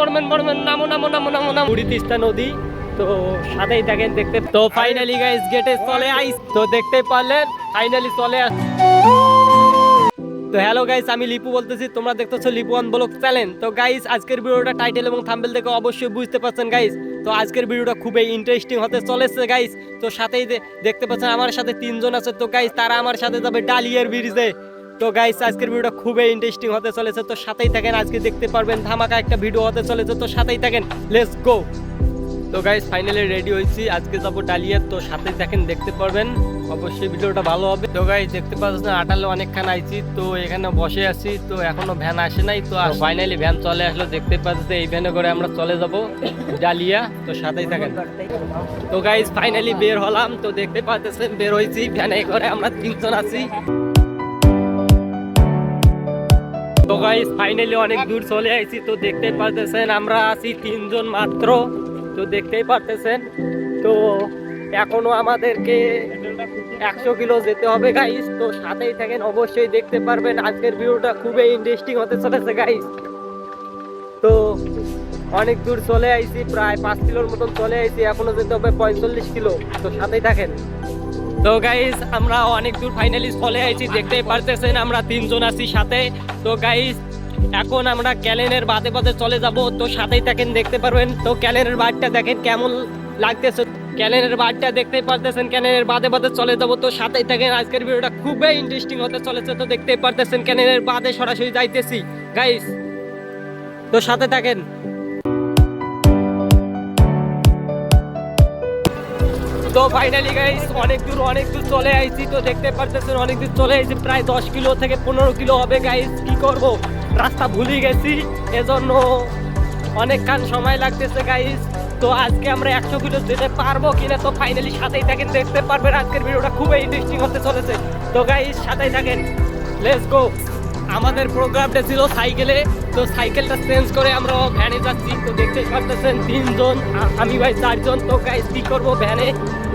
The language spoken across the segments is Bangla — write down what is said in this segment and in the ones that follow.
পড়বেন পড়বেন নামো নামো নামো নামো নামো। তিস্তা নদী, তো দেখতে তো ফাইনালি গাইস গেটে চলে আইস তো দেখতে পারলেন ফাইনালি চলে আস তো হ্যালো গাইস আমি লিপু বলতেছি। তোমরা দেখতেছো লিপু ওয়ান ব্লগ চ্যানেল তো গাইস আজকের ভিডিওটা টাইটেল এবং থাম্বেল দেখে অবশ্যই বুঝতে পারছেন গাইস তো আজকের ভিডিওটা খুবই ইন্টারেস্টিং হতে চলেছে গাইস তো সাথেই দেখতে পাচ্ছেন, আমার সাথে তিনজন আছে। তো গাইস তারা আমার সাথে যাবে ডালিয়ার ব্রিজে তো গাইস আজকের ভিডিওটা খুবই ইন্টারেস্টিং হতে চলেছে। তো সাথেই থাকেন, আজকে দেখতে পারবেন ধামাকা একটা ভিডিও হতে চলেছে। তো সাথেই থাকেন লেটস গো তো গাইস ফাইনালি রেডি হয়েছি, আজকে যাব ডালিয়া। তো সাথে দেখেন দেখতে পারবেন, অবশ্যই ভিডিওটা ভালো হবে। তো গাইস দেখতে পাচ্ছেন, আটালে অনেকক্ষণ আইছি, তো এখানে বসে আছি, তো এখনও ভ্যান আসে নাই। তো ফাইনালি ভ্যান চলে আসলো, দেখতে পাচ্ছেন, এই ভ্যানে করে আমরা চলে যাব ডালিয়া। তো সাথেই থাকেন। তো গাইস ফাইনালি বের হলাম, তো দেখতে পাচ্ছেন, বের হয়েছি ভ্যানে করে আমরা তিনজন আছি। তো গাইস ফাইনালি অনেক দূর চলে আইছি, তো দেখতে পারতেছেন আমরা আছি তিনজন মাত্র, তো দেখতেই পারতেছেন। তো এখনও আমাদেরকে একশো কিলো যেতে হবে গাইস তো সাথেই থাকেন, অবশ্যই দেখতে পারবেন। আজকের ভিডিওটা খুবই ইন্টারেস্টিং হতে চলেছে গাইস তো অনেক দূর চলে আইছি, প্রায় পাঁচ কিলোর মতন চলে আইছি, এখনও যেতে হবে পঁয়তাল্লিশ কিলো, তো সাথেই থাকেন। তো গাইস আমরা অনেক দূর ফাইনালি চলে আইছি, দেখতেই পারতেছেন আমরা তিনজন আছি সাথে। তো গাইস এখন আমরা ক্যালেনের বাদে বাদে চলে যাব, তো সাথেই থাকেন, দেখতে পারবেন। তো ক্যালেনের বাদটা দেখেন কেমন লাগতেছে। ক্যালেনের বাদটা দেখতেই পারতেছেন, ক্যালেনের বাদে বাদে চলে যাব, তো সাথেই থাকেন, আজকের ভিডিওটা খুবই ইন্টারেস্টিং হতে চলেছে, তো দেখতেই পারতেছেন ক্যালেনের বাদে সরাসরি যাইতেছি। গাইস তো সাথে থাকেন। তো ফাইনালি গাইস অনেক দূর অনেক দূর চলে আইছি। তো দেখতে পারতেছেন, অনেক দূর চলে আইছি। প্রায় দশ কিলো থেকে পনেরো কিলো হবে গাইস কি করব? রাস্তা ভুলে গেছি। এজন্য অনেকক্ষণ সময় লাগতেছে গাইস তো আজকে আমরা একশো কিলো যেতে পারব কিনা, তো ফাইনালি সাথেই থাকেন, দেখতে পারবেন। আজকের ভিডিওটা খুবই ইন্টারেস্টিং হতে চলেছে। তো গাইস সাথেই থাকেন। লেটস গো আমাদের প্রোগ্রামটা ছিল সাইকেলে। তো সাইকেলটা চেঞ্জ করে আমরা ভ্যানে যাচ্ছি। তো দেখতে পারতেছেন, তিনজন আমি ভাই চারজন। তো গাইস কি করব ভ্যানে?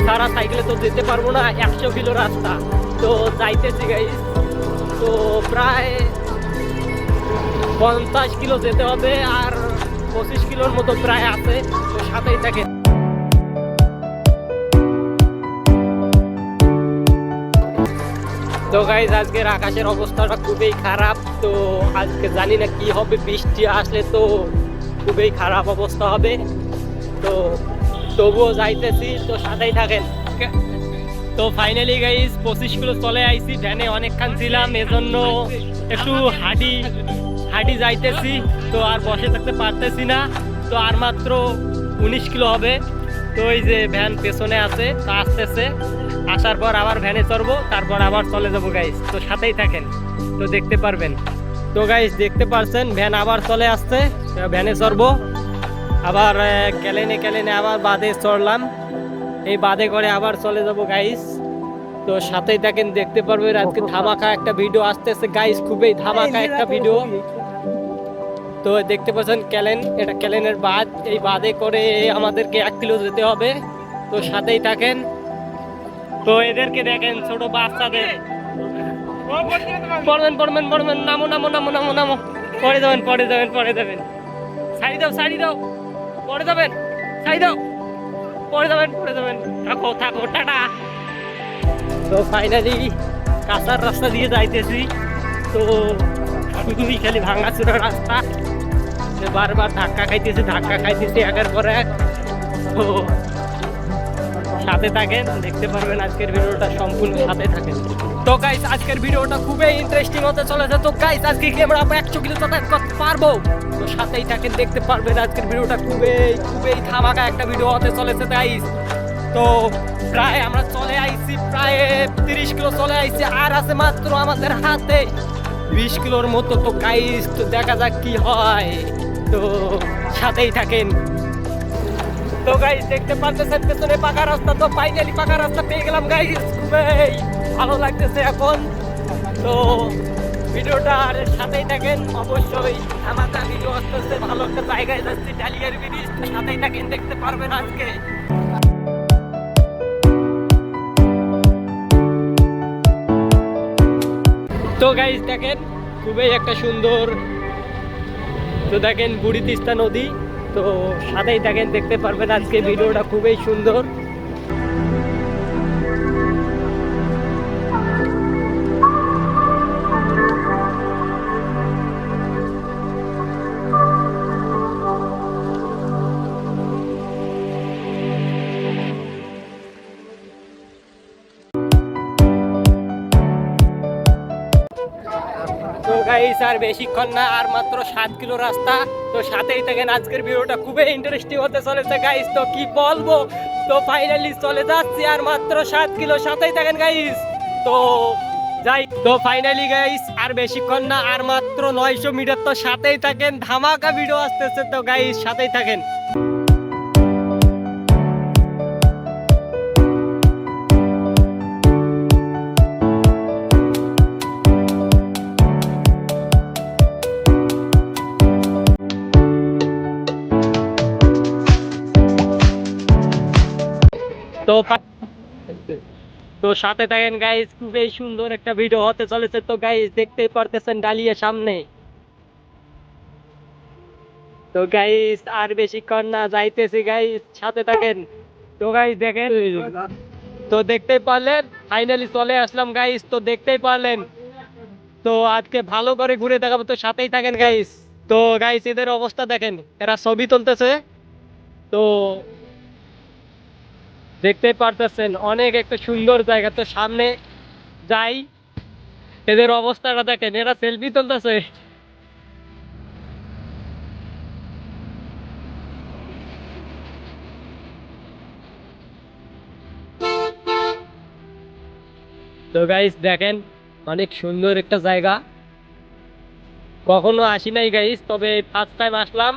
সারা সাইকেলে তো যেতে পারব না, একশো কিলো রাস্তা। তো যাইতেছি গাই তো প্রায় পঞ্চাশ কিলো যেতে হবে আর পঁচিশ কিলোর মতো প্রায় আছে। তো সাথেই থাকে। তো গাইজ আজকের আকাশের অবস্থাটা খুবই খারাপ। তো আজকে জানি না কি হবে, বৃষ্টি আসলে তো খুবই খারাপ অবস্থা হবে। তো তবুও যাইতেছি তো সাথেই থাকেন। তো ফাইনালি গাইজ পঁচিশ কিলো চলে আইছি ভ্যানে অনেকক্ষণ ছিলাম এজন্য একটু হাঁটি হাঁটি যাইতেছি তো আর বসে থাকতে পারতেছি না। তো আর মাত্র উনিশ কিলো হবে। তো এই যে ভ্যান পেছনে আছে তো আসতেছে। আসার পর আবার ভ্যানে চড়বো তারপর আবার চলে যাব গাইস তো সাথেই থাকেন তো দেখতে পারবেন। তো গাইস দেখতে পারছেন ভ্যান আবার চলে আসছে ভ্যানে চড়বো। আবার ক্যালেনে ক্যালেনে আবার বাদে চড়লাম। এই বাদে করে আবার চলে যাব গাইস তো সাথেই থাকেন দেখতে পারবেন আজকে ধামাকা একটা ভিডিও আসতে আসতেছে। গাইস খুবই ধামাকা একটা ভিডিও তো দেখতে পাচ্ছেন ক্যালেন এটা ক্যালেনের বাদ এই বাদে করে আমাদেরকে এক কিলো যেতে হবে। তো সাথেই থাকেন। তো এদেরকে দেখেন ছোট বাচ্চাদের। পড়বেন পড়বেন পড়বেন। নামো নামো নামো নামো নামো। পরে যাবেন পরে যাবেন পরে যাবেন। শাড়ি দাও শাড়ি দাও। পরে যাবেন। শাড়ি দাও। পরে যাবেন পরে যাবেন। থাকো থাকো, টাটা। তো ফাইনালি কাঁচার রাস্তা দিয়ে যাইতেছি। তো শুধুই খালি ভাঙাচোরা রাস্তা। বারবার ধাক্কা খাইতেছি ধাক্কা খাইতেছি একের পর এক। তো সাথে থাকেন, দেখতে পারবেন আজকের ভিডিওটা সম্পূর্ণ সাথে থাকেন। তো গাইস আজকের ভিডিওটা খুবই ইন্টারেস্টিং হতে চলেছে। তো গাইস আজকে কি আমরা একশো কিলো যাতায়াত করতে পারব? তো সাথেই থাকেন, দেখতে পারবেন আজকের ভিডিওটা খুবই খুবই ধামাকা একটা ভিডিও হতে চলেছে গাইস তো প্রায় আমরা চলে আইছি, প্রায় তিরিশ কিলো চলে আইছি, আর আছে মাত্র আমাদের হাতে বিশ কিলোর মতো। তো গাইস তো দেখা যাক কি হয়। তো সাথেই থাকেন। তো গাইস দেখতে পারতেছেন, পেছনে পাকা রাস্তা, তো ফাইনালি পাকা রাস্তা পেয়ে গেলাম গাইস খুবই। ভালো লাগতেছে এখন। তো ভিডিওটা আর সাথেই থাকেন। অবশ্যই আমাদের ভিডিও আস্তে আস্তে ভালো একটা জায়গায় যাচ্ছে ডালিয়ার ব্রিজ সাথেই থাকেন, দেখতে পারবেন আজকে। তো গাইজ দেখেন, খুবই একটা সুন্দর। তো দেখেন বুড়ি তিস্তা নদী। তো সাথেই দেখেন দেখতে পারবেন আজকে ভিডিওটা খুবই সুন্দর। গাইস আর বেশিক্ষণ না, আর মাত্র সাত কিলো রাস্তা। তো সাথেই থাকেন, আজকের ভিডিওটা খুবই ইন্টারেস্টিং হতে চলেছে গাইস তো কি বলব? তো ফাইনালি চলে যাচ্ছি, আর মাত্র সাত কিলো সাথেই থাকেন গাইস তো যাই, তো ফাইনালি গাইস আর বেশিক্ষণ না, আর মাত্র নয়শো মিটার তো সাথেই থাকেন। ধামাকা ভিডিও আসতেছে, তো গাইস সাথেই থাকেন। তো সাথে থাকেন গাইস খুবই সুন্দর একটা ভিডিও হতে চলেছে। তো গাইস দেখতেই পারতেছেন ডালিয়া সামনে। তো গাইস আর বেশিক্ষণ না যাইতেছি গাইস সাথে থাকেন। তো গাইস দেখেন। তো দেখতেই পারলেন ফাইনালি চলে আসলাম গাইস তো দেখতেই পারলেন। তো আজকে ভালো করে ঘুরে দেখাবো, তো সাথেই থাকেন গাইস তো গাইস এদের অবস্থা দেখেন, এরা ছবি তুলতেছে। তো দেখতে পারতেছেন, অনেক একটা সুন্দর জায়গা। তো সামনে যাই, এদের অবস্থাটা দেখেন, এরা সেলফি তুলতেছে। তো গাইস দেখেন, অনেক সুন্দর একটা জায়গা। কখনো আসি নাই গাইস তবে ফার্স্ট টাইম আসলাম।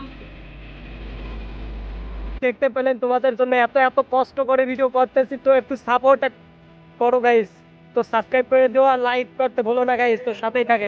দেখতে পেলেন তোমাদের জন্য এত এত কষ্ট করে ভিডিও করতেছি, তো একটু সাপোর্ট করো গাইস তো সাবস্ক্রাইব করে দেওয়া লাইক করতে ভুলো না গাইস তো সাথেই থাকে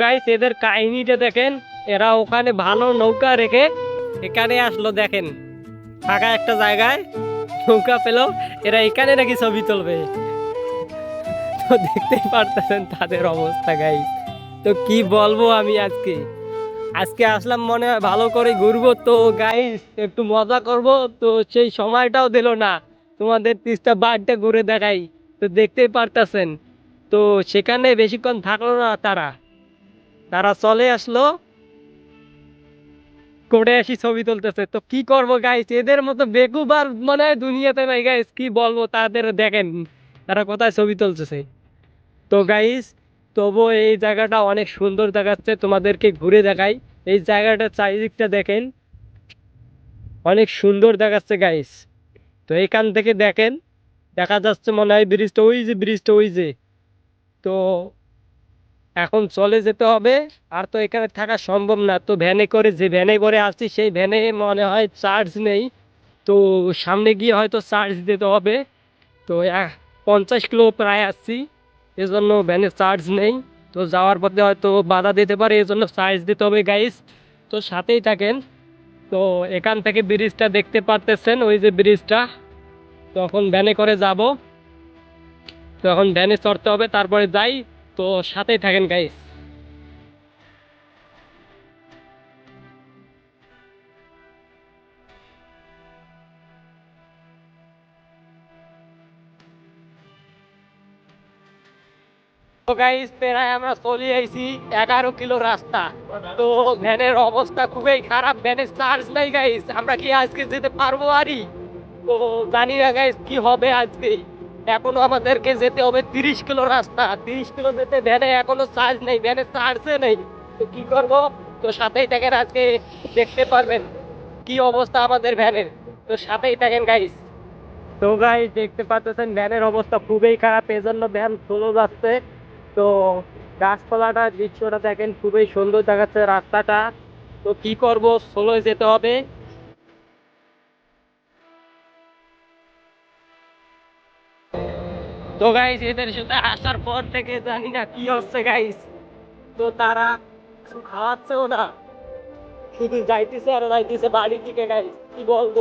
গাইস এদের কাহিনীটা দেখেন। এরা ওখানে ভালো নৌকা রেখে এখানে আসলো, দেখেন। ফাঁকা একটা জায়গায় নৌকা পেল, এরা এখানে নাকি ছবি তুলবে। তো দেখতেই পারতেছেন তাদের অবস্থা গাইস তো কি বলব আমি আজকে? আজকে আসলাম মনে হয় ভালো করে ঘুরবো। তো গাইস একটু মজা করব। তো সেই সময়টাও দিল না। তোমাদের তিস্তা বাড়িটা ঘুরে দেখাই। তো দেখতেই পারতেছেন। তো সেখানে বেশিক্ষণ থাকল না তারা। তারা চলে আসলো। করে আসি ছবি তুলতেছে। তো কি করব গাইস এদের মতো বেকুবার মনে হয় দুনিয়াতে নাই গাইস কি বলব তাদের দেখেন, তারা কোথায় ছবি তুলতেছে? তো গাইস তবু এই জায়গাটা অনেক সুন্দর দেখাচ্ছে। তোমাদেরকে ঘুরে দেখাই। এই জায়গাটা চারিদিকটা দেখেন। অনেক সুন্দর দেখাচ্ছে গাইস তো এখান থেকে দেখেন, দেখা যাচ্ছে মনে হয় ব্রিজটা, ওই যে ব্রিজটা, ওই যে। তো এখন চলে যেতে হবে। আর তো এখানে থাকা সম্ভব না। তো ভ্যানে করে যে ভ্যানে করে আসছি, সেই ভ্যানে মনে হয় চার্জ নেই। তো সামনে গিয়ে হয়তো চার্জ দিতে হবে। তো পঞ্চাশ কিলো প্রায় আসছি। এজন্য ভ্যানে চার্জ নেই। তো যাওয়ার পথে হয়তো বাধা দিতে পারে, এজন্য চার্জ দিতে হবে গাইস তো সাথেই থাকেন। তো এখান থেকে ব্রিজটা দেখতে পারতেছেন, ওই যে ব্রিজটা। তখন ভ্যানে করে যাব। তখন ভ্যানে চড়তে হবে, তারপরে যাই। তো সাথেই থাকেন গাইস প্রায় আমরা চলে আইছি এগারো কিলো রাস্তা। তো ভ্যানের অবস্থা খুবই খারাপ, ভ্যানের চার্জ নাই গাইস আমরা কি আজকে যেতে পারব আরই তো জানি না গাইস কি হবে আজকে। এখনও আমাদেরকে যেতে হবে তিরিশ কিলো রাস্তা। তিরিশ কিলো যেতে ভ্যানে এখনও চার্জ নেই ভ্যানে চার্জে নেই। তো কি করব? তো সাথেই থাকেন আজকে, দেখতে পারবেন কি অবস্থা আমাদের ভ্যানের তো সাথেই থাকেন গাইস তো গাইস দেখতে পাচ্ছেন ভ্যানের অবস্থা খুবই খারাপ, এজন্য ভ্যান স্লো যাচ্ছে। তো গাছপালাটা, দৃশ্যটা দেখেন, খুবই সুন্দর দেখাচ্ছে রাস্তাটা। তো কি করব? স্লো যেতে হবে। তো গাইস এদের সাথে আসার পর থেকে জানি না কি হচ্ছে গাইস তো তারা খাওয়াচ্ছেও না। শুধু যাইতেছে আর যাইতেছে বাড়ির দিকে গাইস কি বলব?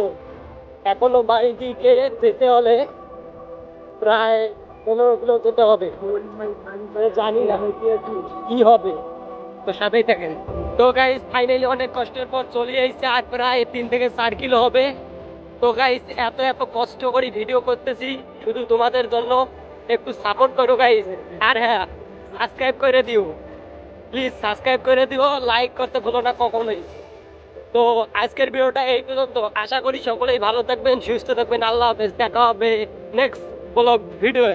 এখনও বাড়ির দিকে যেতে হলে প্রায় পনেরো কিলো যেতে হবে। মানে জানি না কি হবে। তো সাথেই থাকেন। তো গাইস ফাইনালি অনেক কষ্টের পর চলে এসেছে আর প্রায় তিন থেকে চার কিলো হবে। তো গাইস এত এত কষ্ট করে ভিডিও করতেছি। শুধু তোমাদের জন্য। একটু সাপোর্ট করো গাইজ আর হ্যাঁ সাবস্ক্রাইব করে দিও। প্লিজ সাবস্ক্রাইব করে দিও লাইক করতে ভুলো না কখনোই। তো আজকের ভিডিওটা এই পর্যন্ত। আশা করি সকলেই ভালো থাকবেন, সুস্থ থাকবেন। আল্লাহ হাফেজ। দেখা হবে নেক্সট ব্লগ ভিডিও